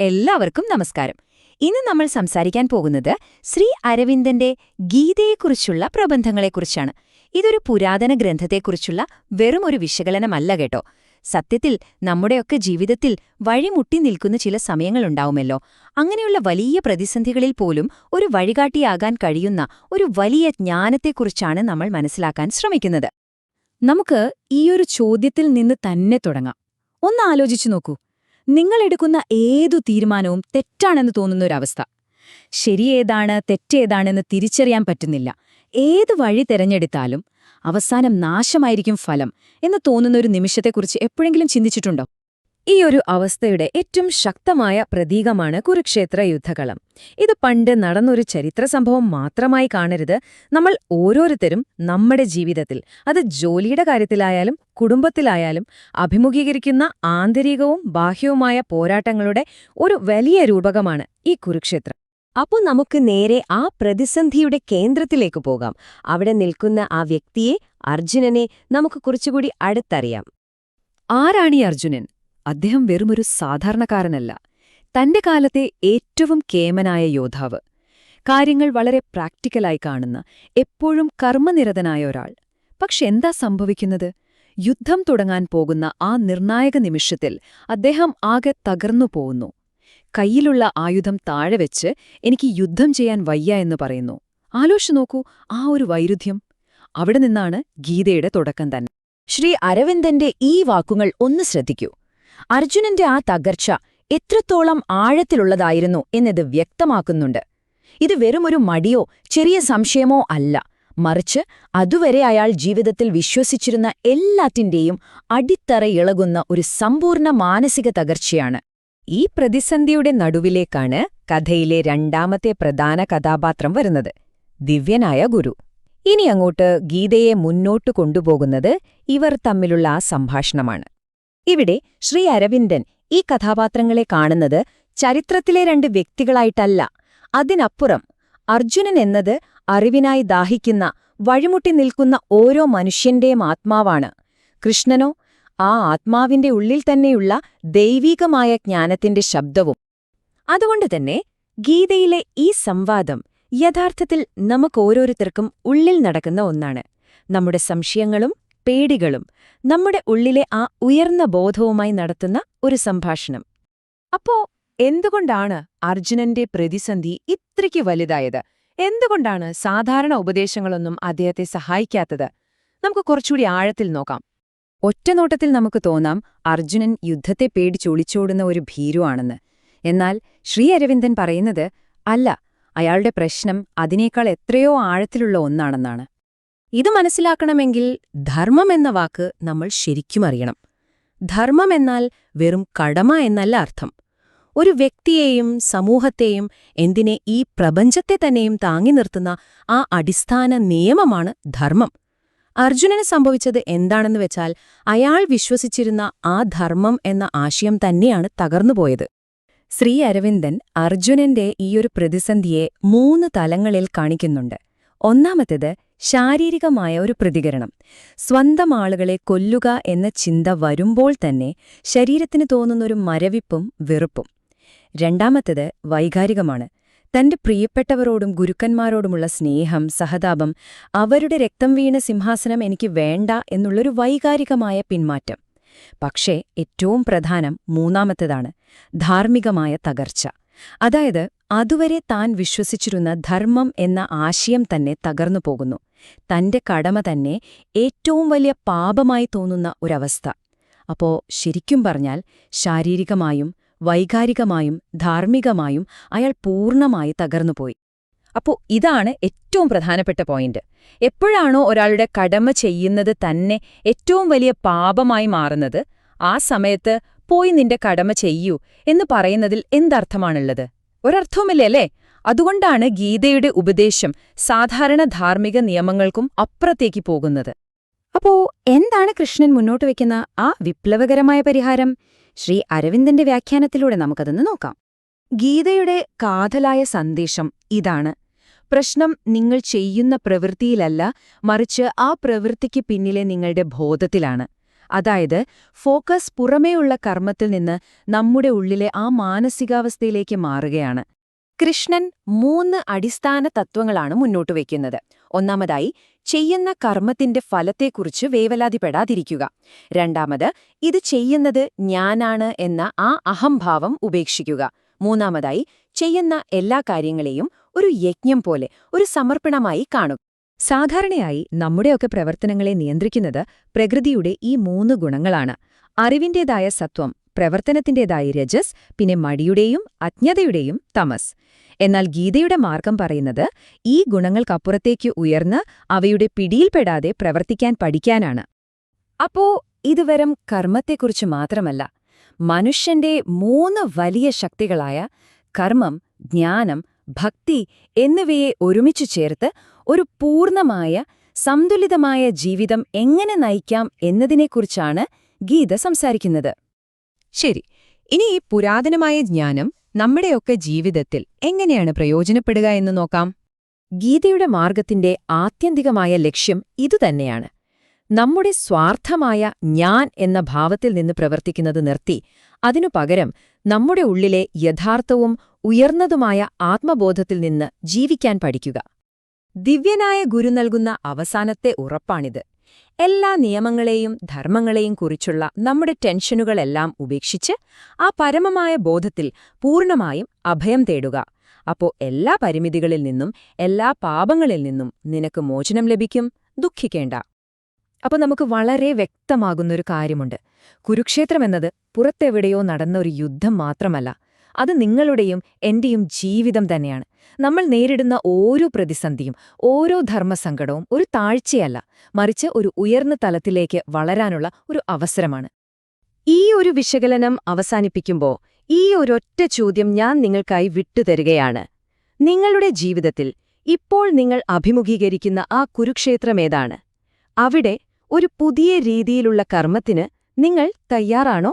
എല്ലാവർക്കും നമസ്കാരം. ഇന്ന് നമ്മൾ സംസാരിക്കാൻ പോകുന്നത് ശ്രീ അരവിന്ദന്റെ ഗീതയെക്കുറിച്ചുള്ള പ്രബന്ധങ്ങളെക്കുറിച്ചാണ്. ഇതൊരു പുരാതന ഗ്രന്ഥത്തെക്കുറിച്ചുള്ള വെറും ഒരു വിശകലനമല്ല കേട്ടോ. സത്യത്തിൽ നമ്മുടെയൊക്കെ ജീവിതത്തിൽ വഴിമുട്ടി നിൽക്കുന്ന ചില സമയങ്ങളുണ്ടാവുമല്ലോ. അങ്ങനെയുള്ള വലിയ പ്രതിസന്ധികളിൽ പോലും ഒരു വഴികാട്ടിയാകാൻ കഴിയുന്ന ഒരു വലിയ ജ്ഞാനത്തെക്കുറിച്ചാണ് നമ്മൾ മനസ്സിലാക്കാൻ ശ്രമിക്കുന്നത്. നമുക്ക് ഈയൊരു ചോദ്യത്തിൽ നിന്ന് തന്നെ തുടങ്ങാം. ഒന്ന് ആലോചിച്ചു നോക്കൂ. നിങ്ങളെടുക്കുന്ന ഏതു തീരുമാനവും തെറ്റാണെന്ന് തോന്നുന്ന തോന്നുന്നൊരവസ്ഥ. ശരിയേതാണ് തെറ്റേതാണെന്ന് തിരിച്ചറിയാൻ പറ്റുന്നില്ല. ഏത് വഴി തിരഞ്ഞെടുത്താലും അവസാനം നാശമായിരിക്കും ഫലം എന്ന് തോന്നുന്ന ഒരു നിമിഷത്തെക്കുറിച്ച് എപ്പോഴെങ്കിലും ചിന്തിച്ചിട്ടുണ്ടോ? ഈ ഒരു അവസ്ഥയുടെ ഏറ്റവും ശക്തമായ പ്രതീകമാണ് കുരുക്ഷേത്ര യുദ്ധകളം. ഇത് പണ്ട് നടന്നൊരു ചരിത്ര സംഭവം മാത്രമായി കാണരുത്. നമ്മൾ ഓരോരുത്തരും നമ്മുടെ ജീവിതത്തിൽ അത് ജോലിയുടെ കാര്യത്തിലായാലും കുടുംബത്തിലായാലും അഭിമുഖീകരിക്കുന്ന ആന്തരികവും ബാഹ്യവുമായ പോരാട്ടങ്ങളുടെ ഒരു വലിയ രൂപകമാണ് ഈ കുരുക്ഷേത്രം. അപ്പോൾ നമുക്ക് നേരെ ആ പ്രതിസന്ധിയുടെ കേന്ദ്രത്തിലേക്ക് പോകാം. അവിടെ നിൽക്കുന്ന ആ വ്യക്തിയെ അർജുനനെ നമുക്ക് കുറച്ചുകൂടി അടുത്തറിയാം. ആരാണീ അർജുനൻ? അദ്ദേഹം വെറുമൊരു സാധാരണക്കാരനല്ല തന്റെ കാലത്തെ ഏറ്റവും കേമനായ യോദ്ധാവ്. കാര്യങ്ങൾ വളരെ പ്രാക്ടിക്കലായി കാണുന്ന എപ്പോഴും കർമ്മനിരതനായ ഒരാൾ. പക്ഷെ എന്താ സംഭവിക്കുന്നത്? യുദ്ധം തുടങ്ങാൻ പോകുന്ന ആ നിർണായക നിമിഷത്തിൽ അദ്ദേഹം ആകെ തകർന്നു പോകുന്നു. കയ്യിലുള്ള ആയുധം താഴെ വെച്ച് എനിക്ക് യുദ്ധം ചെയ്യാൻ വയ്യ എന്ന് പറയുന്നു. ആലോചിച്ചു നോക്കൂ ആ ഒരു വൈരുദ്ധ്യം. അവിടെ നിന്നാണ് ഗീതയുടെ തുടക്കം തന്നെ. ശ്രീ അരവിന്ദന്റെ ഈ വാക്കുകൾ ഒന്ന് ശ്രദ്ധിക്കൂ. അർജുനന്റെ ആ തകർച്ച എത്രത്തോളം ആഴത്തിലുള്ളതായിരുന്നു എന്നത് വ്യക്തമാക്കുന്നുണ്ട്. ഇത് വെറുമൊരു മടിയോ ചെറിയ സംശയമോ അല്ല. മറിച്ച് അതുവരെ അയാൾ ജീവിതത്തിൽ വിശ്വസിച്ചിരുന്ന എല്ലാറ്റിന്റെയും അടിത്തറ ഇളകുന്ന ഒരു സമ്പൂർണ മാനസിക തകർച്ചയാണ്. ഈ പ്രതിസന്ധിയുടെ നടുവിലേക്കാണ് കഥയിലെ രണ്ടാമത്തെ പ്രധാന കഥാപാത്രം വരുന്നത് ദിവ്യനായ ഗുരു. ഇനി അങ്ങോട്ട് ഗീതയെ മുന്നോട്ടു കൊണ്ടുപോകുന്നത് ഇവർ തമ്മിലുള്ള ആ സംഭാഷണമാണ്. ഇവിടെ ശ്രീ അരവിന്ദൻ ഈ കഥാപാത്രങ്ങളെ കാണുന്നത് ചരിത്രത്തിലെ രണ്ട് വ്യക്തികളായിട്ടല്ല. അതിനപ്പുറം അർജുനൻ എന്നത് അറിവിനായി ദാഹിക്കുന്ന വഴിമുട്ടി നിൽക്കുന്ന ഓരോ മനുഷ്യന്റെയും ആത്മാവാണ്. കൃഷ്ണനോ ആ ആത്മാവിന്റെ ഉള്ളിൽ തന്നെയുള്ള ദൈവീകമായ ജ്ഞാനത്തിന്റെ ശബ്ദവും. അതുകൊണ്ട് തന്നെ ഗീതയിലെ ഈ സംവാദം യഥാർത്ഥത്തിൽ നമുക്കോരോരുത്തർക്കും ഉള്ളിൽ നടക്കുന്ന ഒന്നാണ്. നമ്മുടെ സംശയങ്ങളും പേടികളും നമ്മുടെ ഉള്ളിലെ ആ ഉയർന്ന ബോധവുമായി നടത്തുന്ന ഒരു സംഭാഷണം. അപ്പോ എന്തുകൊണ്ടാണ് അർജുനന്റെ പ്രതിസന്ധി ഇത്രയ്ക്ക് വലുതായത്? എന്തുകൊണ്ടാണ് സാധാരണ ഉപദേശങ്ങളൊന്നും അദ്ദേഹത്തെ സഹായിക്കാത്തത്? നമുക്ക് കുറച്ചുകൂടി ആഴത്തിൽ നോക്കാം. ഒറ്റനോട്ടത്തിൽ നമുക്ക് തോന്നാം അർജുനൻ യുദ്ധത്തെ പേടിച്ചൊളിച്ചോടുന്ന ഒരു ഭീരുവാണെന്ന്. എന്നാൽ ശ്രീ അരവിന്ദൻ പറയുന്നത് അല്ല അയാളുടെ പ്രശ്നം അതിനേക്കാൾ എത്രയോ ആഴത്തിലുള്ള ഒന്നാണെന്നാണ്. ഇത് മനസ്സിലാക്കണമെങ്കിൽ ധർമ്മം എന്ന വാക്ക് നമ്മൾ ശരിക്കും അറിയണം. ധർമ്മം എന്നാൽ വെറും കടമ എന്നല്ല അർത്ഥം. ഒരു വ്യക്തിയെയും സമൂഹത്തെയും എന്തിനെ ഈ പ്രപഞ്ചത്തെ തന്നെയും താങ്ങി നിർത്തുന്ന ആ അടിസ്ഥാന നിയമമാണ് ധർമ്മം. അർജുനന് സംഭവിച്ചത് എന്താണെന്ന് വെച്ചാൽ അയാൾ വിശ്വസിച്ചിരുന്ന ആ ധർമ്മം എന്ന ആശയം തന്നെയാണ് തകർന്നുപോയത് ശ്രീ അരവിന്ദൻ അർജുനന്റെ ഈയൊരു പ്രതിസന്ധിയെ മൂന്ന് തലങ്ങളിൽ കാണിക്കുന്നുണ്ട്. ഒന്നാമത്തേത് ശാരീരികമായ ഒരു പ്രതികരണം. സ്വന്തം ആളുകളെ കൊല്ലുക എന്ന ചിന്ത വരുമ്പോൾ തന്നെ ശരീരത്തിന് തോന്നുന്നൊരു മരവിപ്പും വെറുപ്പും. രണ്ടാമത്തേത് വൈകാരികമാണ്. തന്റെ പ്രിയപ്പെട്ടവരോടും ഗുരുക്കന്മാരോടുമുള്ള സ്നേഹം സഹതാപം അവരുടെ രക്തം വീണ സിംഹാസനം എനിക്ക് വേണ്ട എന്നുള്ളൊരു വൈകാരികമായ പിന്മാറ്റം. പക്ഷേ ഏറ്റവും പ്രധാനം മൂന്നാമത്തേതാണ് ധാർമ്മികമായ തകർച്ച. അതായത് അതുവരെ താൻ വിശ്വസിച്ചിരുന്ന ധർമ്മം എന്ന ആശയം തന്നെ തകർന്നു പോകുന്നു. തന്റെ കടമ തന്നെ ഏറ്റവും വലിയ പാപമായി തോന്നുന്ന ഒരവസ്ഥ. അപ്പോ ശരിക്കും പറഞ്ഞാൽ ശാരീരികമായും വൈകാരികമായും ധാർമ്മികമായും അയാൾ പൂർണമായി തകർന്നുപോയി. അപ്പോ ഇതാണ് ഏറ്റവും പ്രധാനപ്പെട്ട പോയിന്റ്. എപ്പോഴാണോ ഒരാളുടെ കടമ ചെയ്യുന്നത് തന്നെ ഏറ്റവും വലിയ പാപമായി മാറുന്നത് ആ സമയത്ത് പോയി നിന്റെ കടമ ചെയ്യൂ എന്ന് പറയുന്നതിൽ എന്തർത്ഥമാണുള്ളത്? ഒരർത്ഥവുമില്ല അല്ലേ അതുകൊണ്ടാണ് ഗീതയുടെ ഉപദേശം സാധാരണ ധാർമ്മിക നിയമങ്ങൾക്കും അപ്പുറത്തേക്ക് പോകുന്നത്. അപ്പോ എന്താണ് കൃഷ്ണൻ മുന്നോട്ട് വയ്ക്കുന്ന ആ വിപ്ലവകരമായ പരിഹാരം? ശ്രീ അരവിന്ദന്റെ വ്യാഖ്യാനത്തിലൂടെ നമുക്കതൊന്ന് നോക്കാം. ഗീതയുടെ കാതലായ സന്ദേശം ഇതാണ്. പ്രശ്നം നിങ്ങൾ ചെയ്യുന്ന പ്രവൃത്തിയിലല്ല മറിച്ച് ആ പ്രവൃത്തിക്ക് പിന്നിലെ നിങ്ങളുടെ ബോധത്തിലാണ്. അതായത് ഫോക്കസ് പുറമേയുള്ള കർമ്മത്തിൽ നിന്ന് നമ്മുടെ ഉള്ളിലെ ആ മാനസികാവസ്ഥയിലേക്ക് മാറുകയാണ്. കൃഷ്ണൻ മൂന്ന് അടിസ്ഥാന തത്വങ്ങളാണ് മുന്നോട്ട് വയ്ക്കുന്നത്. ഒന്നാമതായി ചെയ്യുന്ന കർമ്മത്തിന്റെ ഫലത്തെക്കുറിച്ച് വേവലാതിപ്പെടാതിരിക്കുക. രണ്ടാമത് ഇത് ചെയ്യുന്നത് ഞാനാണ് എന്ന ആ അഹംഭാവം ഉപേക്ഷിക്കുക. മൂന്നാമതായി ചെയ്യുന്ന എല്ലാ കാര്യങ്ങളെയും ഒരു യജ്ഞം പോലെ ഒരു സമർപ്പണമായി കാണുക സാധാരണയായി നമ്മുടെയൊക്കെ പ്രവർത്തനങ്ങളെ നിയന്ത്രിക്കുന്നത് പ്രകൃതിയുടെ ഈ മൂന്ന് ഗുണങ്ങളാണ്. അറിവിന്റേതായ സത്വം പ്രവർത്തനത്തിന്റേതായ രജസ് പിന്നെ മടിയുടെയും അജ്ഞതയുടെയും തമസ്. എന്നാൽ ഗീതയുടെ മാർഗം പറയുന്നത് ഈ ഗുണങ്ങൾക്കപ്പുറത്തേക്ക് ഉയർന്ന് അവയുടെ പിടിയിൽപ്പെടാതെ പ്രവർത്തിക്കാൻ പഠിക്കാനാണ്. അപ്പോ ഇത് കർമ്മത്തെക്കുറിച്ച് മാത്രമല്ല മനുഷ്യന്റെ മൂന്ന് വലിയ ശക്തികളായ കർമ്മം ജ്ഞാനം ഭക്തി എന്നിവയെ ഒരുമിച്ചു ചേർത്ത് ഒരു പൂർണമായ സന്തുലിതമായ ജീവിതം എങ്ങനെ നയിക്കാം എന്നതിനെക്കുറിച്ചാണ് ഗീത സംസാരിക്കുന്നത്. ശരി. ഇനി ഈ പുരാതനമായ ജ്ഞാനം നമ്മുടെയൊക്കെ ജീവിതത്തിൽ എങ്ങനെയാണ് പ്രയോജനപ്പെടുക എന്ന് നോക്കാം. ഗീതയുടെ മാർഗത്തിന്റെ ആത്യന്തികമായ ലക്ഷ്യം ഇതുതന്നെയാണ്. നമ്മുടെ സ്വാർത്ഥമായ ഞാൻ എന്ന ഭാവത്തിൽ നിന്ന് പ്രവർത്തിക്കുന്നത് നിർത്തി അതിനു പകരം നമ്മുടെ ഉള്ളിലെ യഥാർത്ഥവും ഉയർന്നതുമായ ആത്മബോധത്തിൽ നിന്ന് ജീവിക്കാൻ പഠിക്കുക. ദിവ്യനായ ഗുരു നൽകുന്ന അവസാനത്തെ ഉറപ്പാണിത്. എല്ലാ നിയമങ്ങളെയും ധർമ്മങ്ങളെയും കുറിച്ചുള്ള നമ്മുടെ ടെൻഷനുകളെല്ലാം ഉപേക്ഷിച്ച് ആ പരമമായ ബോധത്തിൽ പൂർണമായും അഭയം തേടുക. അപ്പോൾ എല്ലാ പരിമിതികളിൽ നിന്നും എല്ലാ പാപങ്ങളിൽ നിന്നും നിനക്ക് മോചനം ലഭിക്കും. ദുഃഖിക്കേണ്ട. അപ്പോൾ നമുക്ക് വളരെ വ്യക്തമാകുന്നൊരു കാര്യമുണ്ട്. കുരുക്ഷേത്രം കുരുക്ഷേത്രമെന്നത് പുറത്തെവിടെയോ നടന്ന ഒരു യുദ്ധം മാത്രമല്ല. അത് നിങ്ങളുടെയും എന്റെയും ജീവിതം തന്നെയാണ്. നമ്മൾ നേരിടുന്ന ഓരോ പ്രതിസന്ധിയും ഓരോ ധർമ്മസങ്കടവും ഒരു താഴ്ചയല്ല മറിച്ച് ഒരു ഉയർന്ന തലത്തിലേക്ക് വളരാനുള്ള ഒരു അവസരമാണ്. ഈ ഒരു വിശകലനം അവസാനിപ്പിക്കുമ്പോൾ ഈ ഒരൊറ്റ ചോദ്യം ഞാൻ നിങ്ങൾക്കായി വിട്ടുതരികയാണ്. നിങ്ങളുടെ ജീവിതത്തിൽ ഇപ്പോൾ നിങ്ങൾ അഭിമുഖീകരിക്കുന്ന ആ കുരുക്ഷേത്രമേതാണ് അവിടെ ഒരു പുതിയ രീതിയിലുള്ള കർമ്മത്തിന് നിങ്ങൾ തയ്യാറാണോ?